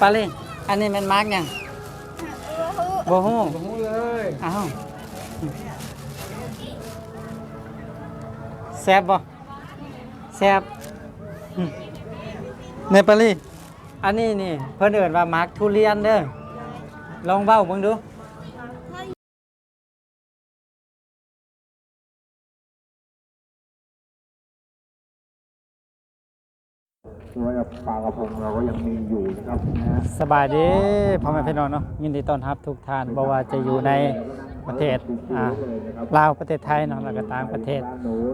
ปาลีอันนี้มันมาร์กยังโบฮู้ผมเลยอ้าวแซ่บบ่แซ่บอืมในปาลีอันนี้นี่เพิ่นเอิ้นว่ามาร์กทุเรียนเด้อลองเบ้าเบิ่งดู ตัวกับปลากระพงเราก็ยังมีอยู่นะครับนะฮะสบายดีพ่อแม่พี่น้องเนาะยินดีต้อนรับทุกท่านบ่ว่าจะอยู่ในประเทศอ่าลาวประเทศไทยเนาะแล้วก็ต่างประเทศ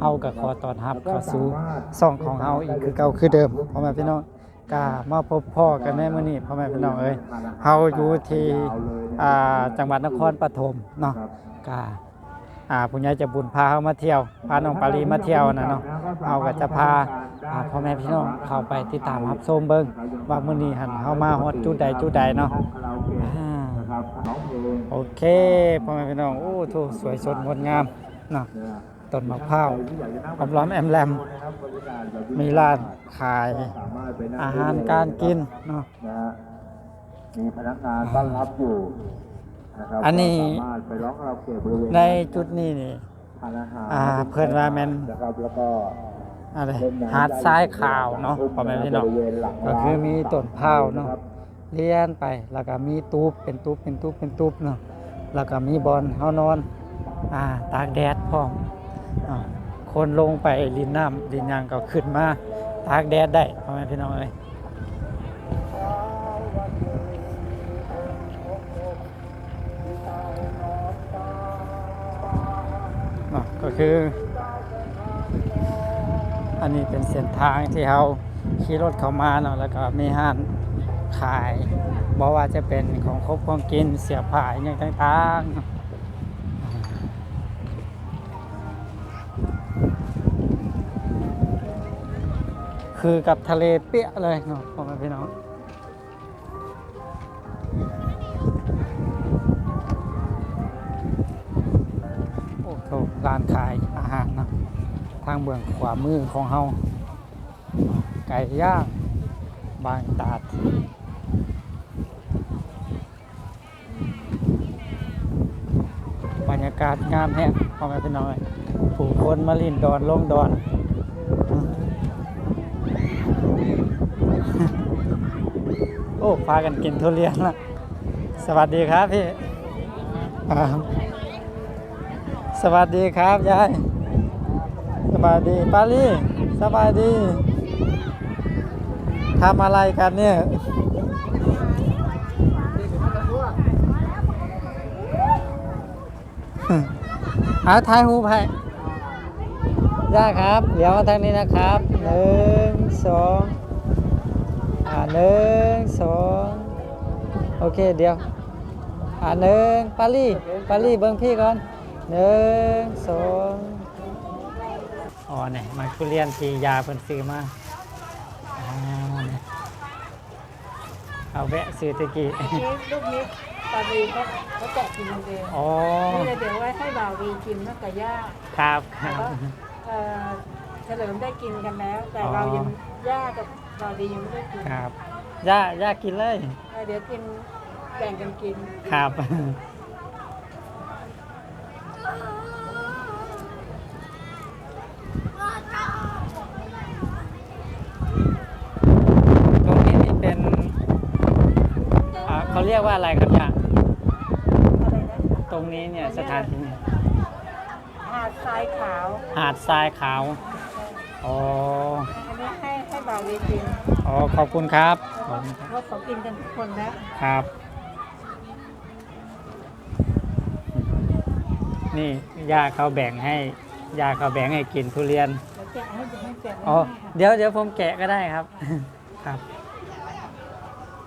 เฮาก็ขอต้อนรับเข้าสู่ช่องของเฮาอีกคือเก่าคือเดิมพ่อแม่พี่น้องก็มาพบพ่อกันในมื้อนี้พ่อแม่พี่น้องเอ้ยเฮาอยู่ที่อ่าจังหวัดนครปฐมเนาะก็ อ่าผู้ใหญ่จะบุญพาเฮามาเที่ยวพาน้องปารีมาเที่ยวนะเนาะเฮาก็จะพาอ่าพ่อแม่พี่น้องเข้าไปติดตามรับชมเบิ่งว่ามื้อนี้หันเฮามาฮอดจุดใดจุดใดเนาะโอเคพ่อแม่พี่น้องโอ้โถสวยสดงดงามเนาะต้นมะพร้าวล้อมล้อมแอมแลมมีร้านขายอาหารการกินเนาะมีพนักงานต้อนรับอยู่ อันนี้ก็สามารถไปร้องคาราโอเกะบริเวณในจุดนี้นี่ทานอาหารอ่าเพิ่นว่าแม่นนะครับแล้วก็อะไรเล่นน้ำหาดทรายขาวเนาะพ่อแม่พี่น้องบริเวณหลังก็คือมีต้นพร้าวเนาะครับเลี้ยนไปแล้วก็มีตูบเป็นตูบเป็นตูบเป็นตูบเนาะแล้วก็มีบอลเฮานอนอ่าตากแดดพร้อมอ่าคนลงไปลินน้ำลินหยังก็ขึ้นมาตากแดดได้พ่อแม่พี่น้องเอ้ย เนาะ ก็คือ อันนี้เป็นเส้นทางที่เราขี่รถเข้ามาเนาะแล้วก็มีห้านขายบอกว่าจะเป็นของครบของกินเสียผ้าอย่างต่างๆเนาะคือกับทะเลเปี้ยเลยเนาะพ่อแม่พี่น้อง ร้านขายอาหารเนาะทางเบื้องขวามือของเฮาไก่ย่างบางตาดบรรยากาศงามแฮะพ่อแม่พี่น้อยผู้คนมาลินดอนลงดอนโอ้พากันกินทุเรียนละสวัสดีครับพี่ สวัสดีครับยายสบายดีปาลี่สบายดีทำอะไรกันเนี่ยหาทายหูไผ่ย่าครับ เดี๋ยวมาทางนี้นะครับหนึ่งสองอ่าหนึ่งสองโอเคเดี๋ยวอ่าหนึ่งปาลี่ปาลี่เบิ้งพี่ก่อน หนึ่งสองอ๋อเนี่ยมาทุเรียนที่ยาเพิ่นซื้อมาอ่าเนี่ยเอาแวะซื้อตะกี้นี่ลูกนี้ตาดีเขาเขาแกะกินเองอ๋อนี่เลยเดี๋ยวไว้ให้บ่าวดีกินนักกะย่าครับคแล้วรับก็เอ่อเฉลิมได้กินกันแล้ว แต่อ๋อเรายังย่ากับบ่าวดียังไม่ได้กินครับย่าย่ากินเลยเออเดี๋ยวกินแบ่งกันกินครับ ตรงนี้นี่เป็นอ่า เขาเรียกว่าอะไรครับย่าอะไรนะตรงนี้เนี่ยสถานที่เนี่ยหาดทรายขาว หาดทรายขาว อ๋อ อันนี้ให้ให้บ่าวดีกินอ๋อ ขอบคุณครับเพราะเพราะเขากินกันทุกคนแล้ว ครับ นี่ยาเขาแบ่งให้ยาเขาแบ่งให้กินทุเรียน เดี๋ยวแกะให้เดี๋ยวให้แกะอ๋อให้เดี๋ยวเดี๋ยวผมแกะก็ได้ครับ ครับ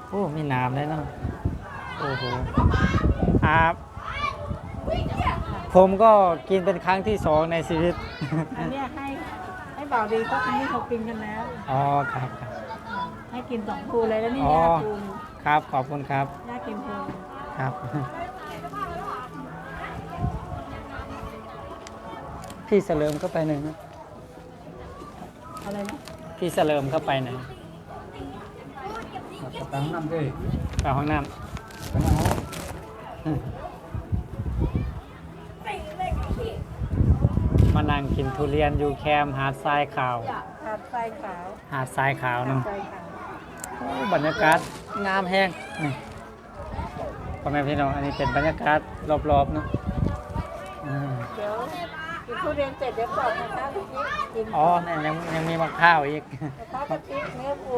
โอ้ มีน้ำเลยเนาะ โอ้โหอ่าผมก็กินเป็นครั้งที่สองในชีวิต อันเนี้ยให้ให้บ่าวดีเพราะอันนี้เขากินกันแล้ว อ๋อครับครับ ให้กินสองภูเลยแล้วนี่อ๋อ ย่าภูครับขอบคุณครับย่ากินภูครับ พี่เสลิมเข้าไปหนึ่งนะอะไรนะพี่เสลิมเข้าไปหน่อยครับตังน้ำด้วยไปห้องน้ตังน้ำำ มานั่งกินทุเรียนอยู่แคมป์หาดทรายขาว หาดทรายขาวหาดทรายขาวหาดเนาะทรายขาวโอ้บรรยากาศงามแห้งนี่พ่อแม่พี่น้องอันนี้เป็นบรรยากาศรอบๆเนาะอืมเดี๋ยวกินทุเรียนเสร็จเดี๋ยวบอกนะคะทุกทีกินอ๋อนี่ยังยังมีมะพร้าวอีกมะพร้าวกะทิเนื้อปู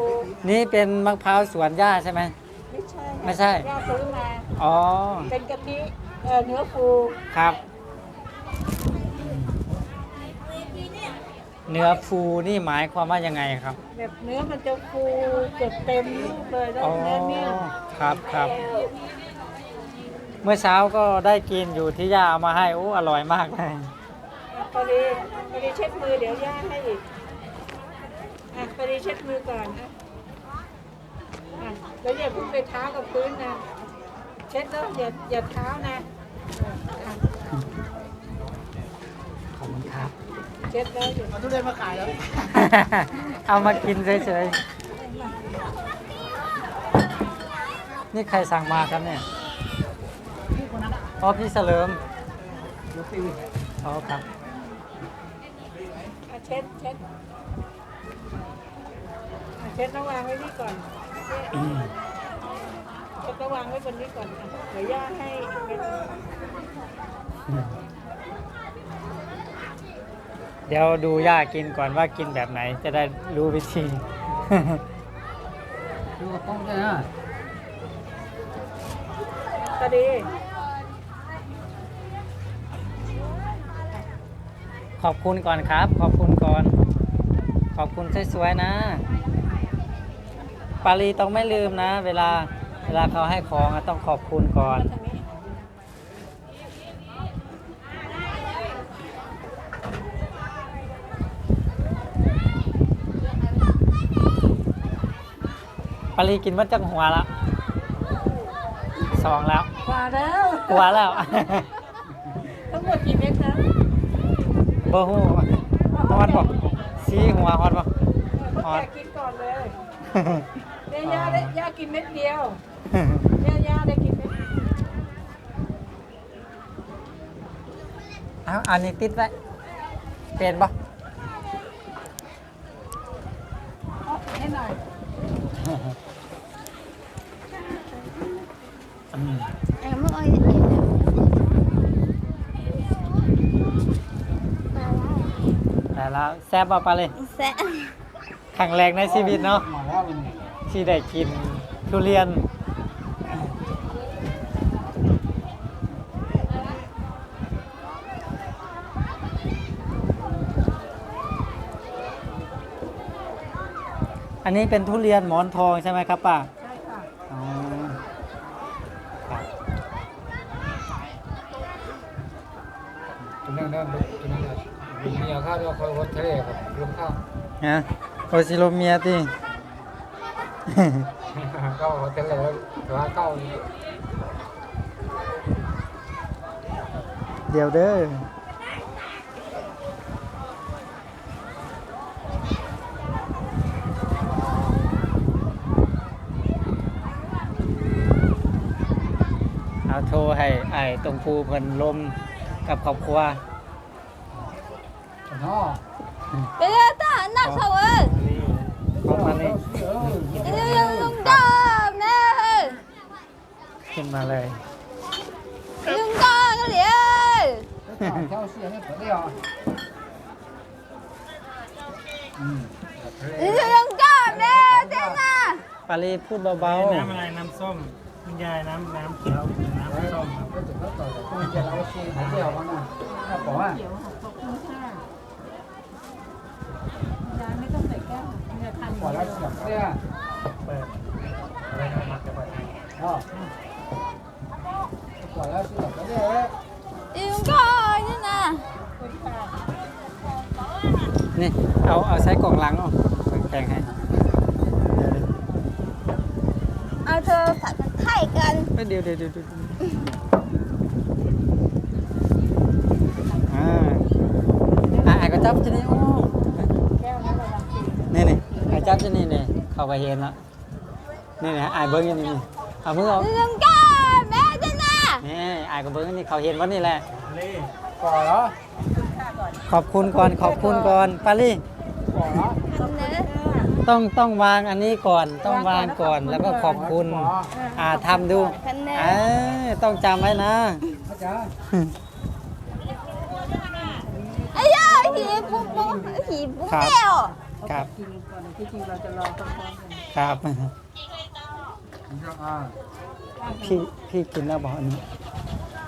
นี่เป็นมะพร้าวสวนหญ้าใช่ไหม ไม่ใช่ไม่ใช่ ย่าซื้อมา อ๋อ เป็นกะทิเอ่อเนื้อปูครับ เนื้อฟูนี่หมายความว่ายังไงครับ แบบเนื้อมันจะฟูเกือบเต็มลูกเลยแล้วอ๋อ เนื้อเนี่ยครับครับ เมื่อเช้าก็ได้กินอยู่ที่ย่าเอามาให้โอ้อร่อยมากเลย พอดีพอดีเช็ดมือเดี๋ยวย่าให้อีกอะพอดีเช็ดมือก่อนนะอะ แล้วอย่าเพิ่งไปเท้ากับพื้นนะ เช็ดแล้วอย่าอย่าเท้านะอะขอบคุณครับ เช็ดแล้วอย่าทุเรียนมาขายแล้ว เอามากินเฉยๆ นี่ใครสั่งมาครับเนี่ยอ๋อพี่เสลิมยกตีอ๋อครับ อะเช็ดเช็ดอะเช็ดแล้ววางไว้นี่ก่อน เช็ดแล้ววางไว้บนนี้ก่อนอะเดี๋ยวย่าให้เป็นเดี๋ยวดูย่ากินก่อนว่ากินแบบไหน จะได้รู้วิธี ดูกระป๋องด้วยนะพอดีขอบคุณก่อนครับ ขอบคุณก่อน ขอบคุณสวยๆนะ ปารีต้องไม่ลืมนะ เวลาเวลาเขาให้ของอะต้องขอบคุณก่อนมาทางนี้ปารีกินมันจังหัวละสองแล้วกว่าแล้วกลัวแล้ว ทั้งหมดกี่เม็ดนะเบอร์ฮูฮอดบอกสีหัวฮอดบอกเขาแกะกินก่อนเลย เนี่ยย่าได้ย่ากินเม็ดเดียวย่าย่าได้กินเม็ดเดียวเอาอันนี้ติดไว้เป็นปะเอาให้หน่อยอืม Em muốn ơi Bà แต่แล้วแซ่บปะปาเลย sẽ ครั้งแรกในชีวิตเนาะ มาแล้วมันที่ได้กินทุเรียน อันนี้เป็นทุเรียนหมอนทองใช่ไหมครับป้าใช่ค่ะอ๋อครับตัวนั้นนั่นตัวนั้นมีเมียข้าวด้วยคอยวัดทะเลครับรวมข้าวฮะโอซิโลเมียติ ข้าววัดทะเลตัวข้าวเดี๋ยวเด้อเอาโทรให้ไอ้ตรงภูเพิ่นลมกับครอบครัวเนาะ Bây giờ ta nặng sầu ơi เข้ามานี่ Bây giờ dùng dùng đơm nè ขึ้นมาเลย Dùng con cái gì ơi เท่าเสียนี่ตัวเดียวอืม Bây giờ dùng đơm nè Thế nè ปารีพูดเบาน้ำอะไรน้ำส้มคุณยายน้ำน้ำเขียวน้ำส้มครับ เดียวเสียบเนี่ยเปิดอะไรนะมักจะเปิดให้เนาะปล่อยแล้วเสียบแล้วเนี่ย Dùng con thế nè คุณค่ะๆนี่เอาเอาใช้กล่องหลังเอาแกงให้ Ờ thơ phải phải thay cần เอ้ยเดี๋ยวเดี๋ยวเดี๋ยวเดี๋ยวอ่าอะไอ้ก็จับจะนี่โอ้แก้วนั้นระวังสีนี่นี่ไอ้จับจะนี่นี่ เข้าไปเห็นแล้วนี่นะอายเบิ้งอยู่นี่นี่เอามือออก đừng có mẹ thế nào นี่อายก็เบิ้งนี่เขาเห็นว่านี่แหละเล่ก่อนเหรอขอบคุณก่อนขอบคุณก่อนปาลี่ก่อนเหรอ khăn nữa ต้องต้องวางอันนี้ก่อนต้องวางก่อนแล้วก็ขอบคุณอ่าทำดู khăn เอ nữa อต้องจำไว้นะอาจารย์ ấy da thì bụng bụng thì bụng Khá. đeo ครับกินก่อนที่จริงเราจะรอพร้อมๆกันครับอ่าพี่พี่กินแล้วบอกอันนี้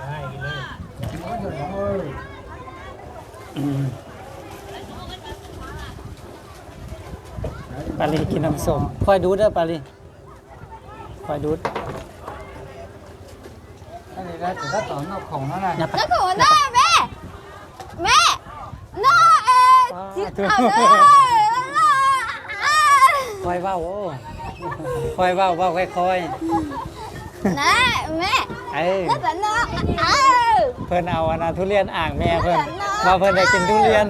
ได้กินเลยโอ้ยเดี๋ยวเอ้ยอืมปาลีกินน้ำส้มคอยดูดเด้อปาลีคอยดูดอันนี้ได้ถึงก็ต่อหน้าของนั่นแหละอย่าไป nó khổ nó mẹ mẹ nó ê chị thương. à nó คอยเว้าโอ้คอยเว้าเว้าค่อย nè mẹ ๆเอ้ย nó là nó à เพิ่นเอาอันนะทุเรียนอ่างแม่เพิ่นว่าเพิ่นได้กินทุเรียน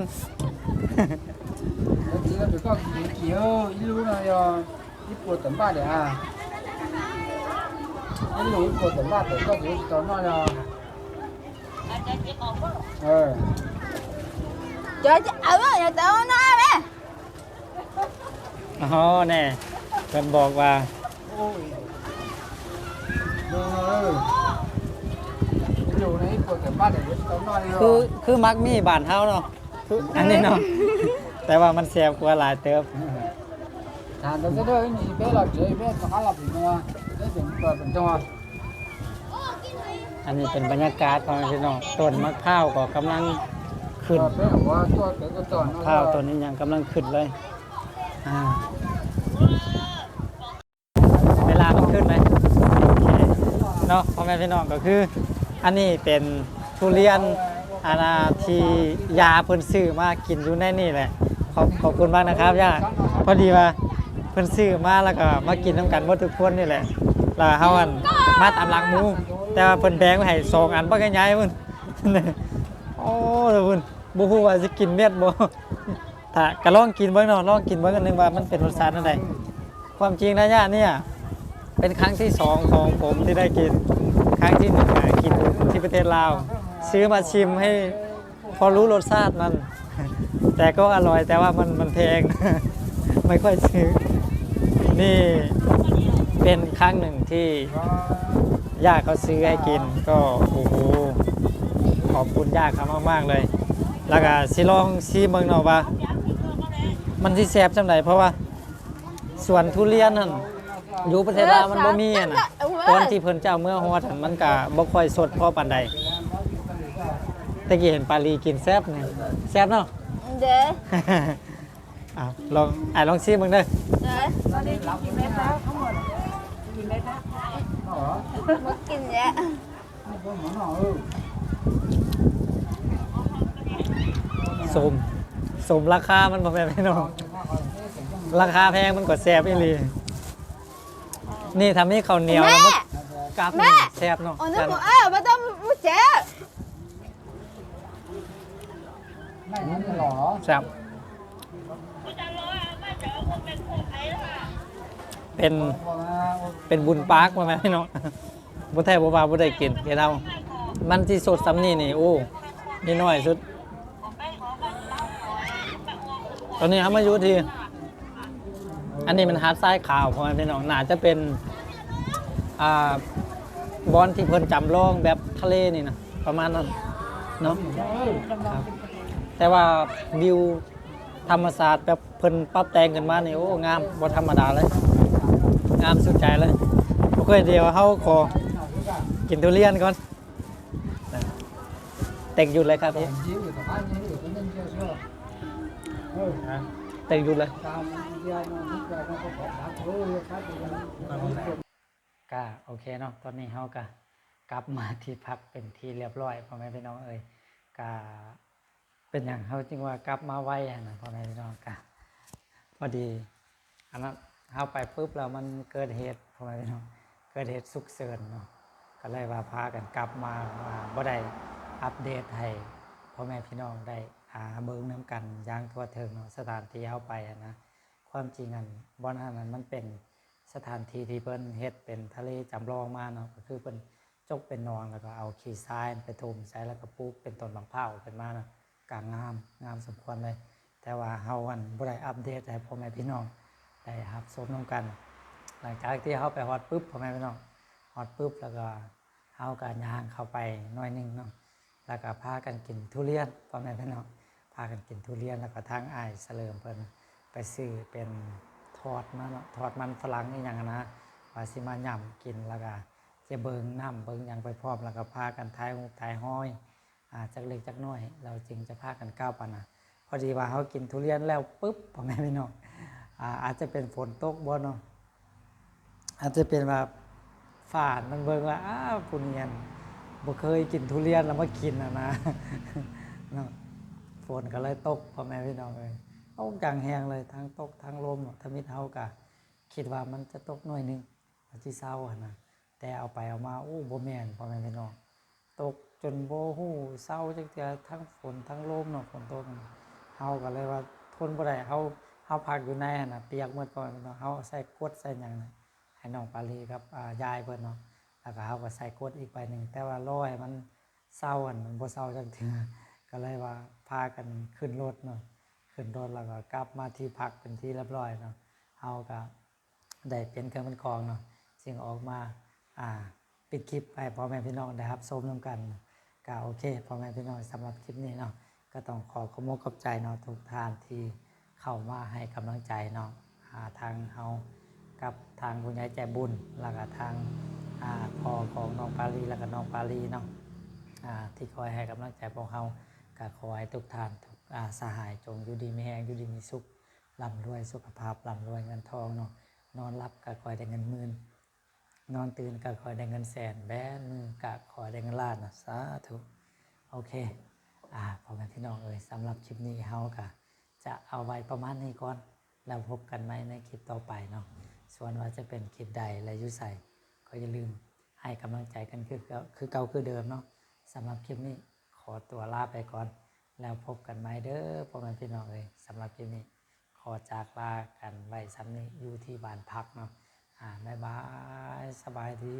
แล้วทีเราไปก็กี่กี่เอออีรู้นะยอญี่ปุ่นตั้งบ้านเดี๋ยวอะอีรู้ญี่ปุ่นตั้งบ้านเดี๋ยวก็กี่ตอนนั้นยอเออ trời chị ở đó nhà tao nó mẹ อ๋อแน่เพิ่นบอกว่าเอออยู่ในปุ่นตั้งบ้านเดี๋ยวตอนนั้นยคือคือมักมีบ้านเฮาเนาะคืออันนี้เนาะแต่ว่ามันแซ่บกว่าหลายเติบทานตัวเด้อนี่เบ้เราเจอเบ้ต้องหาหลับอยู่นัวได้เป็นเปิดเป็นจังหวะอันนี้เป็นบรรยากาศของพี่น้องต้นมะพร้าวก็กำลังขึ้นว่าตัวเกิดก็ตอนข้าวต้นนี้ยังกำลังขึ้นเลย เวลามันขึ้นไหมโอเนาะพ่อแม่พี่น้องก็คือ อันนี้เป็นทุเรียนอาณาที่ยาเพิ่นซื้อมากินอยู่ในนี่แหละขอบขอบคุณมากนะครับย่าพอดีว่าเพิ่นซื้อมาแล้วก็มากินน้ำกันหมดทุกคนนี่แหละแล้วเฮาอันมาตามหลังหมูแต่ว่าเพิ่นแบ่งไว้ให้สองอันบ่กันย้ายเพุ่นโอ้เด้อพุ่นบ่ฮู้ว่าสิกินเม็ดบ่ ถ้าก็ลองกินเบิ่งเนาะลองกินเบิ่งกันหนึงว่ามันเป็นรสชาติจังไดความจริงนะย่าเนี่ยเป็นครั้งที่สองของผมที่ได้กิน ครั้งที่หนึ่งกินที่ประเทศลาวซื้อมาชิมให้พอรู้รสชาติมัน แต่ก็อร่อยแต่ว่ามันมันแพง ไม่ค่อยซื้อ นี่เป็นครั้งหนึ่งที่ย่าเขาซื้อให้กินก็โอ้โหขอบคุณย่าเขามากๆเลย แล้วก็สิลองซีเมืองนาะว่า มันที่แซ่บจังไดเพราะว่าสวนทุเรียนนั่นอยู่ประเทศลาวมันบ่มีอะนะตอนที่เพิ่นเจ้าเมื่อฮอดนั่นมันก็บ่ค่อยสดพอปานใดตะกี้เห็นปาลีกินแซ่บนี่แซ่บเนาะ để อะลองอะลองซีเบิ่งเด้อ để ตอนนี้กี่เม็ดแล้วทั้งหมดกี่เม็ดนะ mất kinh vậy สม สมราคามันบ่แม่นพี่น้อง ราคาแพงมันก็แซ่บอีหลีนี่ทำให้ข้าวเหนียวแล้วมัน mẹ กับแม่ แซ่บเนาะ ồ แซ่ nó บ cũng ê bà tao mất trẻ ไม่งั้นจะหล่อแซ่บเป็น เป็นบุญปาร์กมาไหมพี่น้องบุแท้บุบาบุได้กินเดี๋ยวเรามันที่สดซ้ำนี่นี่ โอ้นี่น้อยสุด ตอนนี้เขามาอยู่ที่ อันนี้มันฮาร์ดไซด์ขาวพอไหมพี่น้องน่าจะเป็นอ่าบอลที่เพิ่นจำลองแบบทะเลนี่นะประมาณนั้นเนาะครับแต่ว่าวิวธรรมศาสตร์แบบเพิ่นปรับแต่งขึ้นมานี่โอ้งามบ่ธรรมดาเลย งามสุดใจเลยโอเคเดี๋ยวเขาขอกินทุเรียนก่อนเต็งหยุดเลยครับพี่ เต็งหยุดเลยกาโอเคเนาะตอนนี้เขาก็กลับมาที่พักเป็นที่เรียบร้อยพ่อแม่พี่น้องเอ้ยก็เป็นอย่างเขาจึงว่ากลับมาไวอะนะพ่อแม่พี่น้องก็พอดีอันนั้นเขาไปปุ๊บแล้วมันเกิดเหตุพ่อแม่พี่น้องเกิดเหตุสุกเสริญเนาะก็เลยว่าพากันกลับมาว่าบ่ได้อัปเดตให้พ่อแม่พี่น้องได้ หาเบิ้งน้ำกันย่างทั่วถึงเนาะสถานที่เขาไปอะนะความจริงอันบอนอันนั้นมันเป็นสถานที่ที่เพิ่นเฮ็ดเป็นทะเลจำลองมาเนาะก็คือเพิ่นจกเป็นนองแล้วก็เอาขี้ทรายไปถมใส่แล้วก็ปลูกเป็นต้นมะพร้าวขึ้นมาเนาะกางงามงามสมควรเลย แต่ว่าเฮาอันบ่ได้อัปเดตให้พ่อแม่พี่น้องได้รับชมนํกัน หลังจากที่เฮาไปฮอดปุ๊บพ่อแม่พี่น้องฮอดปุ๊บแล้วก็เฮาก็ย่างเข้าไปหน่อยนึงเนาะแล้วก็พากันกินทุเรียนพ่อแม่พี่น้อง พากันกินทุเรียนแล้วก็ทางอ้ายเสลิมเพิ่นไปซื้อเป็นทอดมาเนทอดมันฝรั่งอีหยังนะว่าสิมาย่ํกินแล้วก็จะเบิงน้ำเบิงยังไปพร้อมแล้วก็พากันทายหูทายห้อยอาจักเล็กจักน้อย เราจึงจะพากันก้าวไปนะพอดีว่าเขากินทุเรียนแล้วปุ๊บพ่อแม่พี่น้องอาอาจจะเป็นฝนตกบ่เนาะอาจจะเป็นแบบฝาดมันเบิ่งว่าอ้าวผู้เนียนบ่เคยกินทุเรียนแล้วมากินอะนะเนาะ ฝนก็เลยตกพ่อแม่พี่น้องเลยเอากลางแหงเลยทั้งตกทั้งลมเนาะถ้ามิดเฮากะคิดว่ามันจะตกหน่อยนึงที่เศร้าอะนะแต่เอาไปเอามาโอ้บ่แม่นพ่อแม่พี่น้องตกจนโบ่ฮู้เศร้าจักเทื่อทั้งฝนทั้งลมเนาะฝนตกเฮาก็เลยว่าทนบ่ได้เฮาเฮาพักอยู่ในหั่นน่ะเปียกหมดก่อนเนาะเฮาใส่กดใส่หยังน่ะให้น้องปาลีกับอ่ายายเพิ่นเนาะแล้วก็เขาก็ใส่กดอีกใบหนึ่งแต่ว่าร้อยมันเศร้าอันมันบ่เศร้าจังเทื่อ ก็เลยว่าพากันขึ้นรถเนาะขึ้นรถแล้วก็กลับมาที่พักเป็นที่เรียบร้อยเนาะเฮาก็ได้เป็นเครื่องเป็นของเนาะสิ่งออกมาอ่าปิดคลิปไปพ่อแม่พี่น้องนะครับชมนํกันก็โอเคพ่อแม่พี่น้องสำหรับคลิปนี้เนาะก็ต้องขอขอบคุณขอบใจเนาะทุกท่านที่เข้ามาให้กำลังใจเนาะหาทางเฮากับทางคุณยายใจบุญแล้วก็ทางพ่อของน้องปาลีแล้วก็น้องปาลีเนาะที่คอยให้กำลังใจพวกเขา ก็ขอให้ทุกท่านทุกอาสหายจงอยู่ดีมีแหงอยู่ดีมีสุขร่ำรวยสุขภาพร่ำรวยเงินทองเนาะนอนรับก็คอยได้เงินหมื่นนอนตื่นก็คอยได้เงินแสนแบนมือก็คอยได้เงินล้านนะสาธุโอเคอ่าพ่อแม่พี่น้องเอ่ยสำหรับคลิปนี้เฮาก็จะเอาไว้ประมาณนี้ก่อนแล้วพบกันไหมในคลิปต่อไปเนาะส่วนว่าจะเป็นคลิปใดและยุใส่ก็อย่าลืมให้กำลังใจกันคือเก่าคือเก่าคือเดิมเนาะสำหรับคลิปนี้ อตัวลาไปก่อน แล้วพบกันไหมเด้อพ่อแม่พี่น้องเลยสำหรับคลิปนี้ ขอจากลากันไว้ซ้ำนี้อยู่ที่บ้านพักเนาะอ่าบ๊ายบาย สบายดี